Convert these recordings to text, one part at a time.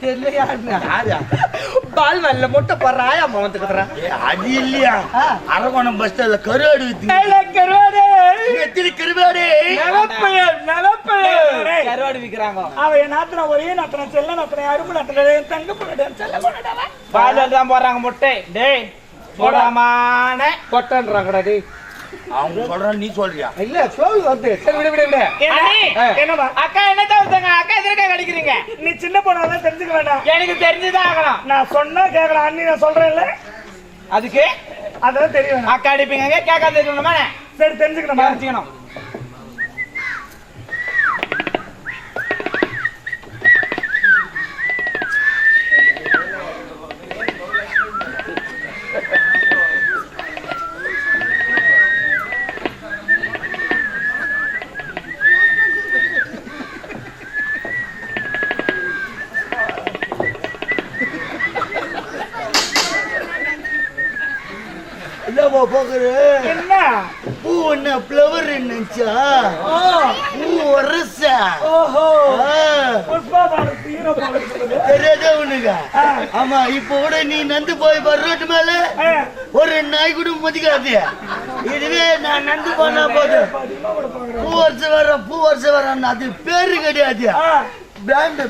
தெரியல யாருன்னு யாரு? பால் முட்டை மவந்துக்குறான் ஏ, அது இல்லையா. அரவணம் பஸ் ஸ்டாண்ட்ல கருவாடு கருவாடு. எத்தனை கருவாடு? நிலப்பையர் டேய். கருவாடு. விக்கிறாங்க. அவ என் நாத்தன ஒரே நாத்தன செல்ல நாத்தன அரும்பு நாத்தன என் தங்க பொண்ணு செல்ல பொண்ணு பால் தான் போடுறாங்க முட்டை. டேய் போடாமான கொட்டன்றாங்கடா டேய். அவங்க சொல்றான் நீ சொல்றியா? இல்ல சோறு வந்து. சரி விடு விடு விடு. அக்கா என்ன தவிர்த்தாங்க அக்கா எதிர்க்க கடிக்கிறீங்க? நீ சின்ன பொண்ணாதான் தெரிஞ்சுக்க வேண்டாம். எனக்கு தெரிஞ்சுதான் ஆகணும். நான் சொன்னா கேட்கலாம். அண்ணி நான் சொல்றேன்ல. அதுக்கு? அதெல்லாம் தெரியும் அக்கா அடிப்பீங்க. கேட்காத இருக்கணுமா சரி தெரிஞ்சுக்கணுமா தெரிஞ்சுக்கணும். பூ என்ன பிளவர் நினைச்சா ஓ பூ வரசா ஓஹோ தெரியாதா உனக்கு ஆமா இப்ப கூட நீ நந்து போய் வர ரோட்டு மேல ஒரு நாய் கூட மதிக்காது. இதுவே நான் நந்து போனா போதும். பூ வருஷம் வர பூ வருஷம் வர அது பேரு கிடையாது. பிராண்ட்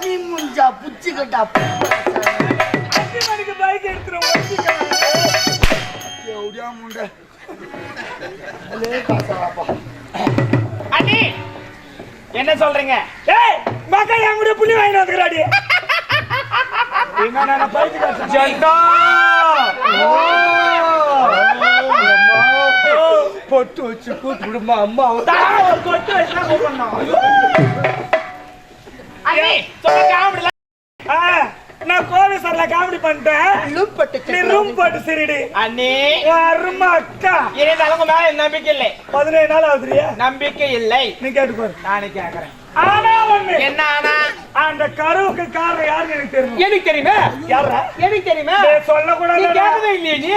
நீ முஞ்சா புச்சி கட்டா. அண்ணி என்ன சொல்றீங்க? ஏய் மக்கள் என் கூட புள்ளி வாங்கிட்டு வந்துக்கிறாடி. என்ன நான் பைக் காசு ஜெண்டா! பொட்டு வச்சு கூத்து விடுமா அம்மா. ஒரு கொத்து வச்சா கூப்பிடணும். அண்ணி சொல்ல நான் கோவை சார்ல காமெடி பண்ணிட்டேன். நீ ரூம் போட்டு சிரிடி. அண்ணி. என் அருமை அக்கா? இனி அவங்க மேல நம்பிக்கை இல்லை. பதினேழு நாள் ஆகுதுரியா நம்பிக்கை இல்லை. நீ கேட்டு பாரு. நானே கேக்குறேன். ஆனா ஒண்ணு. என்ன ஆனா? அந்த கருவுக்கு காரணம் யாருன்னு எனக்கு தெரியும்? எனக்கு தெரியுமே? யாரா எனக்கு தெரியுமே? நீ சொல்லக்கூடாது கேட்கவே இல்லையே நீ.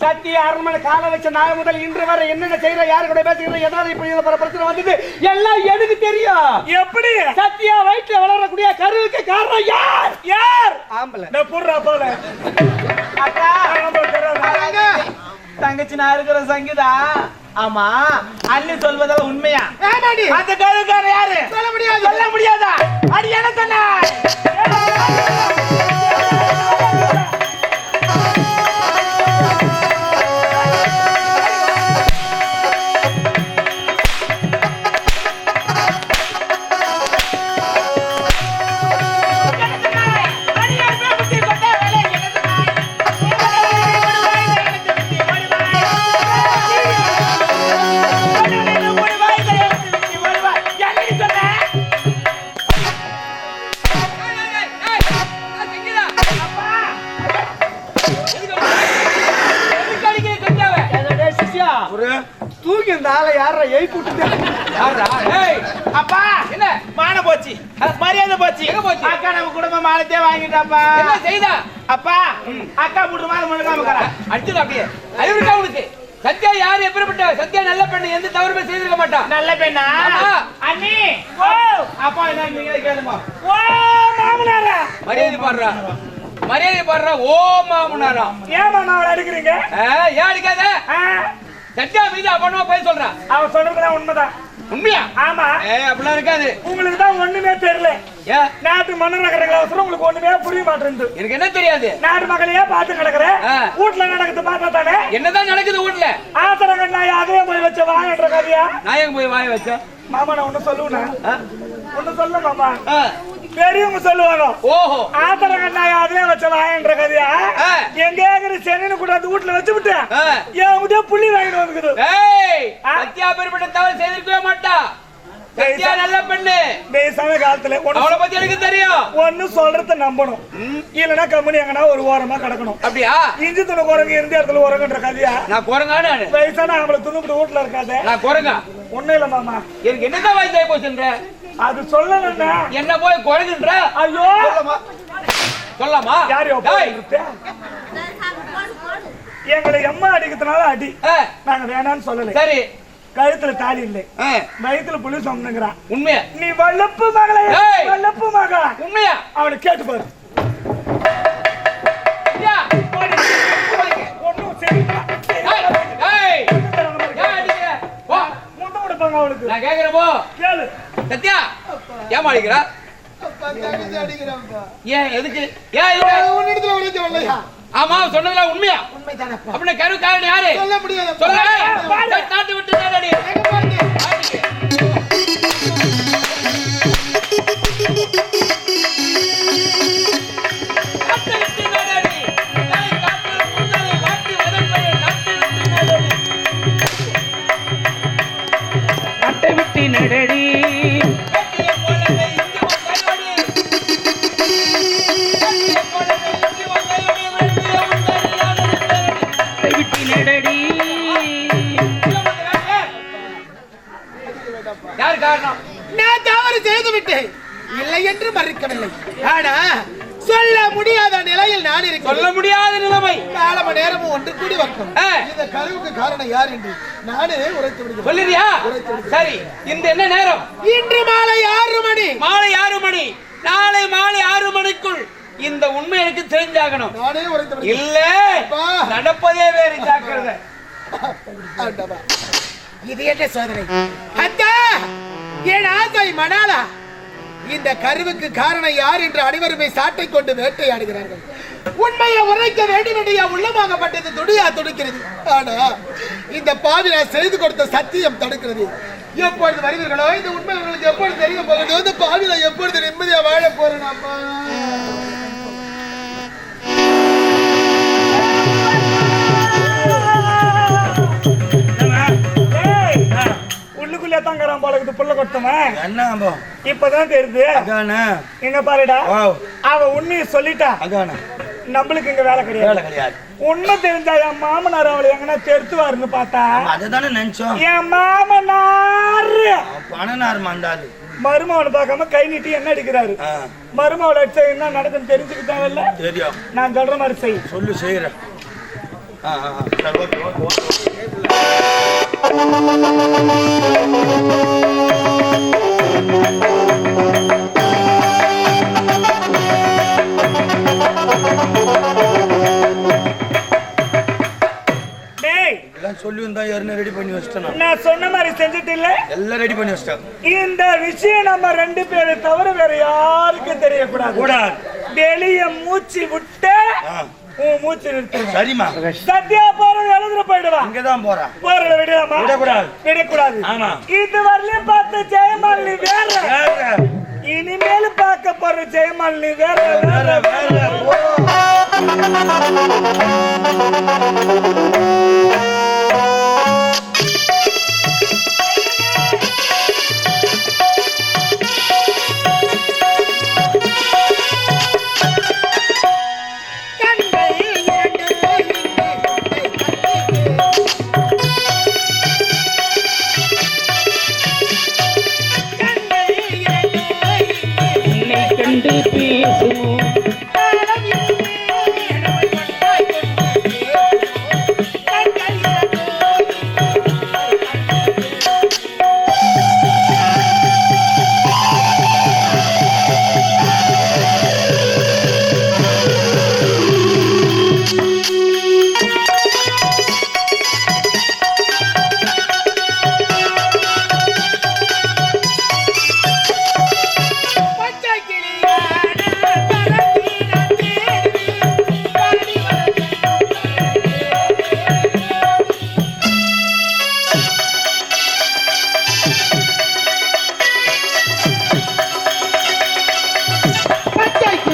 சத்திய அரண்மனை கால வச்ச நாள் முதல் இன்று வரை என்னென்ன செய்யற யாரு கூட பேசுகிற ஏதாவது இப்படி பிரச்சனை வந்தது? எல்லாம் எனக்கு தெரியும்? எப்படி? சத்தியா வயிற்றுல வளரக்கூடிய கருவுக்கு காரணம் யார்? யார்? ஆம்பளை. நான் புடுறா போல. அக்கா ஆம்பளை தெரியாதா? தங்கச்சி நான் இருக்கிற சங்கீதா. ஆமா அண்ணி சொல்வதெல்லாம் உண்மையா? அந்த கருக்கார யாரு? சொல்ல முடியாது. சொல்ல முடியாதா? அடி என்ன சொன்ன தூக்கி இந்த ஆளை யாரா எழுப்பி அப்பா! என்ன? மான போச்சு. மரியாதை போச்சு. எங்க போச்சு? அக்கா நம்ம குடும்ப மானத்தே வாங்கிட்டாப்பா. என்ன செய்தா? அப்பா அக்கா முட்டு மாலை முழுக்காம அடிச்சது அப்படியே. அறிவு இருக்கா உனக்கு? சத்யா யாரு? எப்படிப்பட்ட சத்யா நல்ல பெண்ணு? எந்த தவறுமே செய்திருக்க மாட்டா. நல்ல பெண்ணா. அண்ணி ஓ! அப்பா என்ன நீங்க கேளுமா? ஓ மாமனாரா? மரியாதை பாடுறா. மரியாதை பாடுறா. ஓ மாமனாரா. ஏன் மாமாவை அடிக்கிறீங்க? ஏன் அடிக்காத? சத்யா மீது அப்பனமா போய் சொல்றா. அவன் சொல்றதுதான் உண்மைதான். உண்மையா? ஆமா. ஏ அப்படிலாம் இருக்காது. உங்களுக்கு தான் ஒண்ணுமே தெரியல. ஏ? நாட்டு மன்னர் நகரங்கள் அவசரம் உங்களுக்கு ஒண்ணுமே புரிய மாட்டேங்குது. எனக்கு என்ன தெரியாது? நாட்டு மக்களையே பார்த்து கிடக்குற ஆ. வீட்டுல நடக்குது பார்த்தா தானே? என்னதான் நடக்குது வீட்டுல? ஆசரங்கள் நான் அதே போய் வச்ச வாங்கன்ற கதையா? நான் எங்க போய் வாய வச்சேன்? மாமா நான் ஒண்ணு சொல்லுவேன் ஒண்ணு சொல்ல மாமா. பெரியவங்க சொல்லுவாங்க. ஓஹோ. ஆத்தரங்கள் நான் கதையா. எங்க இருக்கிற சென்னைன்னு கூட அந்த வீட்டுல வச்சு விட்டேன். என் கிட்ட புள்ளி வாங்கிட்டு வந்துக்குது. சத்யா பெருப்பட்ட தவறு செய்திருக்கவே மாட்டா. சத்யா நல்ல பெண்ணு. பேசாம காலத்துல ஒண்ணு அவளை பத்தி எனக்கு தெரியும். ஒண்ணு சொல்றத நம்பணும். இல்லனா கம்பெனி எங்கன்னா ஒரு ஓரமா கிடக்கணும். அப்படியா? இஞ்சி துணை குரங்கு இருந்த இடத்துல உரங்குன்ற கதையா? நான் குரங்கா நானு? வயசான அவளை துணுப்பிட்டு வீட்டுல இருக்காத. நான் குரங்கா? ஒண்ணும் இல்ல மாமா. எனக்கு என்னதான் வயசாகி போச்சுன்ற? அது சொல்லணும்னா என்ன போய் குரங்குன்ற? ஐயோ! சொல்லலாமா யார்? எங்களை எம்மா அடிக்கிறதுனால அடி. நாங்க வேணாம்னு சொல்லல. சரி. கழுத்துல தாலி இல்லை. வயித்துல புளி சொன்னுங்கிறான் உண்மையா? நீ வல்லப்பு மகளே. வல்லப்பு மகா உண்மையா? அவனை கேட்டு பாரு. முட்டை கொடுப்பாங்க அவளுக்கு நான் கேக்குறேன் போ. கேளு. சத்யா ஏமா அடிக்கிறா? ஏன் எதுக்கு? ஏன் எதுக்கு? ஆமா சொன்னதுல உண்மையா? அப்படின்னா கரு காரணம் யாரு? சொல்ல நாட்டு விட்டு என்று மறுக்கவில்லை. ஆனா சொல்ல முடியாத நிலையில் நான் இருக்கிறேன். சொல்ல முடியாத நிலைமை. காலம நேரமும் ஒன்று கூடி ஆ, இந்த கருவுக்கு காரணம் யார் என்று நானே உரைத்து விடுகிறேன். சொல்லுறியா? சரி இந்த என்ன நேரம்? இன்று மாலை ஆறு மணி. மாலை ஆறு மணி. நாளை மாலை ஆறு மணிக்குள் இந்த உண்மை எனக்கு தெரிஞ்சாகணும். நானே உரைத்து இல்ல நடப்பதே வேறு ஜாக்கிரதை. இது என்ன சோதனை? அத்தா என் ஆசை மணாலா? இந்த கருவுக்கு காரணம் யார் என்று அனைவருமே சாட்டை கொண்டு வேட்டையாடுகிறார்கள் உண்மையை உரைக்க வேண்டிய உள்ளமாகப்பட்டது துடியா துடிக்கிறது ஆனா இந்த பாவிலா செய்து கொடுத்த சத்தியம் தடுக்கிறது எப்பொழுது வருவீர்களோ இந்த உண்மை உங்களுக்கு எப்பொழுது தெரிய போகுதோ இந்த பாவிலா எப்பொழுது நிம்மதியா வாழ போறேன் அம்மா உள்ளுக்குள்ளே தாங்கிறான் போல இருக்குது புள்ள கொட்டமா என்ன இப்பதான் தெரியுது. இங்க பாருடா. ஓ அவ உண்மையை சொல்லிட்டா. அதானே? நம்மளுக்கு இங்க வேலை வேலை கிடையாது. கிடையாது உண்மை தெரிஞ்சா என் மாமனார் அவளை எங்கன்னா தெருத்துவாருன்னு பார்த்தா? அதை தானே நினைச்சோம். என் மாமனார். பணனார் மண்டாது மருமவனை பார்க்காம கை நீட்டி என்ன அடிக்கிறாரு? மருமவளை அடிச்சா என்ன நடக்குன்னு தெரிஞ்சுக்கிட்டாங்கல்ல தெரியும். நான் சொல்ற மாதிரி செய். சொல்லு செய்யறேன். ஆ ஆ ஆ. சரி, ஓகே, ஓகே, ஓகே. டேய் எல்லாம் சொல்லி வந்தா யாருன்னு ரெடி பண்ணி வச்சிட்டேன் நான். சொன்ன மாதிரி செஞ்சுட்டு இல்ல எல்லாம் ரெடி பண்ணி வச்சிட்டேன் இந்த விஷயம் நம்ம ரெண்டு பேரை தவிர வேற யாருக்கும் தெரியக்கூடாது கூடாது வெளிய மூச்சு விட்டு உன் மூச்சு நிறுத்து சரிம்மா சத்யா போறது எழுதுற போயிடுவான் இங்கதான் போறேன் போறத விடலாமா? விடக்கூடாது. விடக்கூடாது. ஆமா. இது வரலையும் பார்த்த ஜெயமாலினி வேற. வேற, இனிமேல் பார்க்க போற ஜெயமாலினி வேற வேற வேற,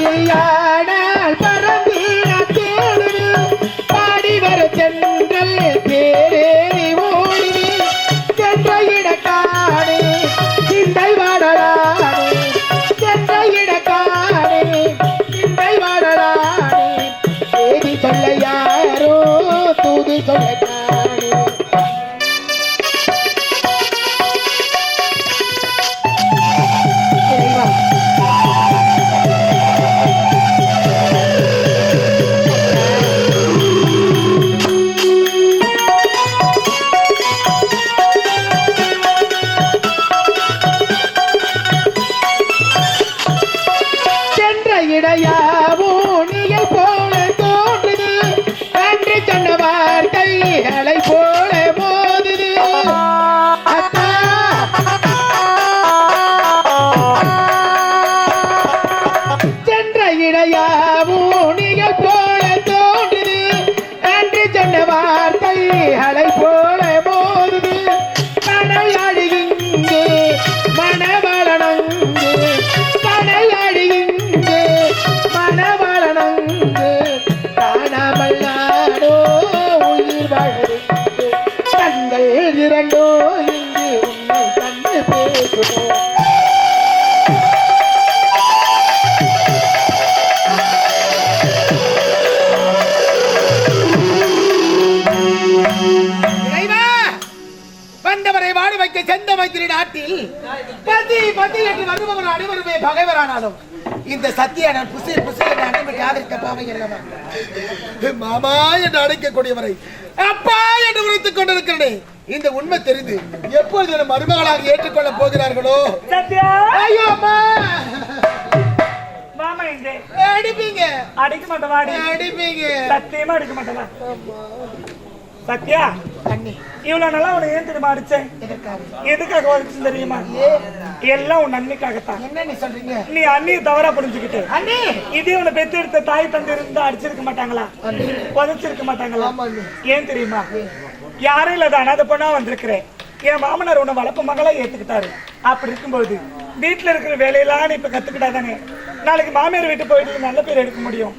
பச்சை என்று அனைவருமே பகைவரானாலும் இந்த சத்திய நான் புசி புசி அனைவருக்கு ஆதரிக்க பாவை அல்லவா மாமா என்று அழைக்கக்கூடியவரை அப்பா என்று உரைத்துக் கொண்டிருக்கிறேன். இந்த உண்மை தெரிந்து எப்பொழுது மருமகளாக ஏற்றுக்கொள்ளப் போகிறார்களோ? சத்யா! ஐயோ அம்மா! அடிப்பீங்க. அடிக்க மாட்டேன் அடிப்பீங்க. சத்தியமா அடிக்க மாட்டேன் சத்யா! இவ்வளவு நாளா உனக்கு ஏன் தெரியுமா அடிச்சேன்? எதுக்காக உனக்கு தெரியுமா? எல்லாம் உன் நன்மைக்காகத்தான். என்ன நீ சொல்றீங்க? நீ அண்ணியை தவறா புரிஞ்சுக்கிட்டு. அண்ணி! இதே உன்னை பெத்து எடுத்த தாய் தந்தை இருந்தா அடிச்சிருக்க மாட்டாங்களா? புதைச்சிருக்க மாட்டாங்களா. ஏன் தெரியுமா? யாரும் இல்லாத அனாதை பொண்ணா வந்திருக்கிறேன். என் மாமனார் உன்னை வளர்ப்பு மகளா ஏத்துக்கிட்டாரு. அப்படி இருக்கும்போது வீட்டுல இருக்கிற வேலையெல்லாம் நீ இப்ப கத்துக்கிட்டாதானே நாளைக்கு மாமியார் வீட்டு போயிட்டு நல்ல பேர் எடுக்க முடியும்.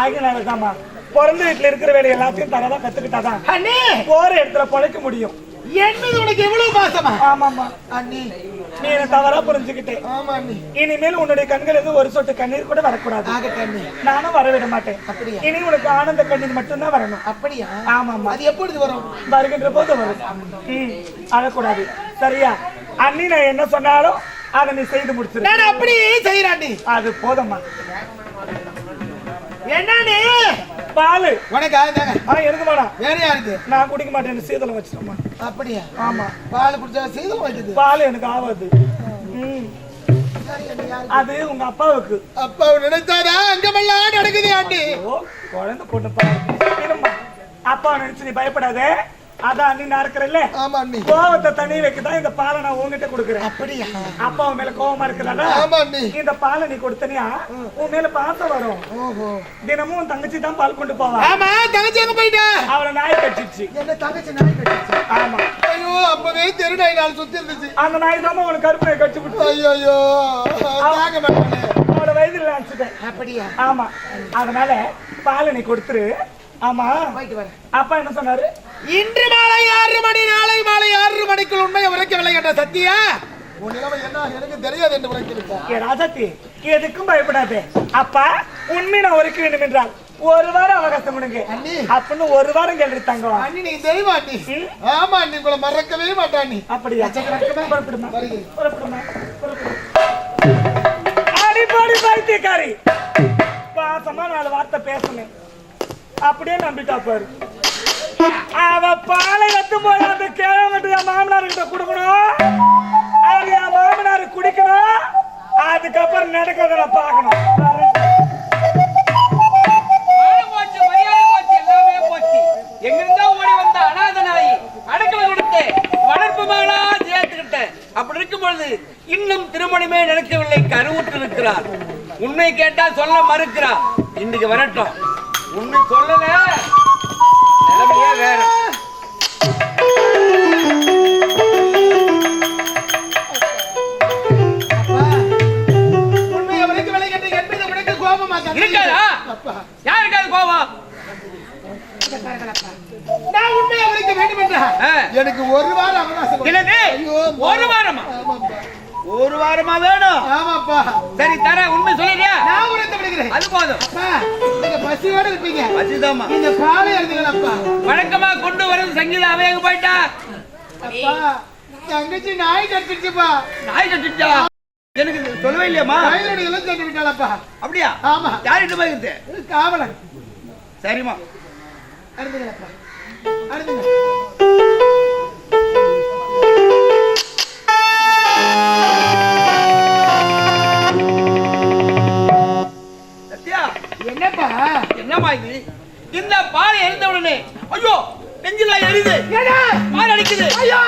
ஆகினாலதாம்மா பிறந்த வீட்டுல இருக்கிற வேலை எல்லாத்தையும் தரதா கத்துக்கிட்டாதான் அண்ணி! போற இடத்துல பொழைக்க முடியும். என் மீது உனக்கு எவ்வளவு பாசமா? ஆமாம்மா. அண்ணி. நீ என்ன தவறா புரிஞ்சுக்கிட்டே. ஆமா அண்ணி. இனிமேல் உன்னுடைய கண்கள் இருந்து ஒரு சொட்டு கண்ணீர் கூட வரக்கூடாது. ஆகட்ட அண்ணி. நானும் வர விட மாட்டேன். அப்படியா? இனி உனக்கு ஆனந்த கண்ணீர் மட்டும்தான் வரணும். அப்படியா? ஆமாம்மா. அது எப்பொழுது வரும்? வருகின்ற போது வரும். ம், அழக்கூடாது சரியா? அண்ணி நான் என்ன சொன்னாலும் அதை நீ செய்து முடிச்சிரு. நான் அப்படியே செய்யறேன் அண்ணி. அது போதும்மா. என்ன நீ பாலு. உனக்கு அதுதாங்க ஆ எனக்கு வேணாம் வேற யாருக்கு? நான் குடிக்க மாட்டேன் சீதளம் வச்சிட்டோம்மா. அப்படியா? ஆமா. பால் குடிச்சா செய்து வைக்குது பால் எனக்கு ஆகாது. அது உங்க அப்பாவுக்கு. அப்பா நினைச்சாரா அங்கமெல்லாம் நடக்குது ஆண்டி. குழந்தை பொண்ணு பாரு. அப்பா நினைச்சு நீ பயப்படாத. அதான் அண்ணி நான் இருக்கிறல்ல ஆமா அண்ணி. கோவத்தை தண்ணி வைக்கதான் இந்த பாலை நான் உங்ககிட்ட கொடுக்குறேன். அப்படியா? அப்பா உன் மேல கோவமா இருக்கிறதா ஆமா அண்ணி. இந்த பாலை நீ கொடுத்தனியா? உன் மேல பாசம் வரும். தினமும் உன் தங்கச்சி தான் பால் கொண்டு போவா. ஆமா தங்கச்சி எங்க போயிட்டா? அவளை நாய் கட்டிச்சு என்ன தங்கச்சி நாய் கட்டிச்சு ஆமா. ஐயோ அப்பவே தெரு நாய் நாள் சுத்தி இருந்துச்சு. அந்த நாய் தான் உனக்கு கருப்பு நாய் கட்டி விட்டு ஐயோ ஐயோ. வயதுல நினைச்சிட்டேன் அப்படியா? ஆமா. அதனால பாலை நீ கொடுத்துரு. ஆமா. அப்பா என்ன சொன்னாரு? இன்று மாலை ஆறு மணி நாளை மாலை ஆறு மணிக்குள் உண்மையை உரைக்கவில்லை என்ற சத்தியா? உன் நிலைமை என்ன? எனக்கு தெரியாது என்று ஏ ராஜாத்தி எதுக்கும் பயப்படாதே. அப்பா உண்மை நான் ஒருக்க வேண்டும் என்றால் ஒரு வாரம் அவகாசம் கொடுங்க. அண்ணி. அப்படின்னு ஒரு வாரம் கேள்வி தங்கம் அண்ணி நீ தெய்வம் அண்ணி. ஆமா அண்ணி உங்களை மறக்கவே மாட்டேன் அண்ணி. அப்படியா. புறப்படுமா. புறப்படுமா? புறப்படு. அடிப்படி பைத்தியக்காரி. பாசமா நாலு வார்த்தை பேசணும் அப்படியே நம்பிட்டா பாரு. அவ பாலை எடுத்து போய் அந்த கிழமை என் மாமனார் கிட்ட கொடுக்கணும். அவர் என் மாமனார் குடிக்கணும். அதுக்கப்புறம் நடக்கிறத நான் பார்க்கணும் ஓடி வந்த நாய், கொடுத்து, வளர்ப்பு சேர்த்துக்கிட்டேன். அப்படி இருக்கும் பொழுது இன்னும் திருமணமே நினைக்கவில்லை கருவுற்று இருக்கிறார் உண்மை கேட்டா சொல்ல மறுக்கிறார். இன்னைக்கு வரட்டும். உண்மை அப்பா. யாருக்காது கோபம் நான் உண்மையை உரைக்க வேண்டும். எனக்கு ஒரு வாரம் அவகாசம். என்னது? ஐயோ, ஒரு வாரமா? ஒரு வாரமா வேணும்? ஆமாப்பா. சரி தர உண்மை சொல்லிடுறியா? நான் விடுகிறேன். அது போதும். நீங்க பசியோட இருப்பீங்க. வச்சுதாம்மா இந்த பாலை எழுதுங்களப்பா வழக்கமா கொண்டு வரது சங்கீதா அவன் எங்க போயிட்டா? அப்பா தங்கச்சி நாய் கட்டிச்சுப்பா நாய் கட்டிச்சா எனக்கு இல்லையாம்மா நாயோட இளம் கட்டி விட்டாளப்பா அப்படியா? ஆமா. யார்கிட்ட போயிருக்கு காவலன். சரிம்மா. என்னப்பா? என்னம்மா இது? இந்த பால் எரிந்த உடனே ஐயோ நெஞ்சில எரியுது. பால் அடிக்குது ஐயோ!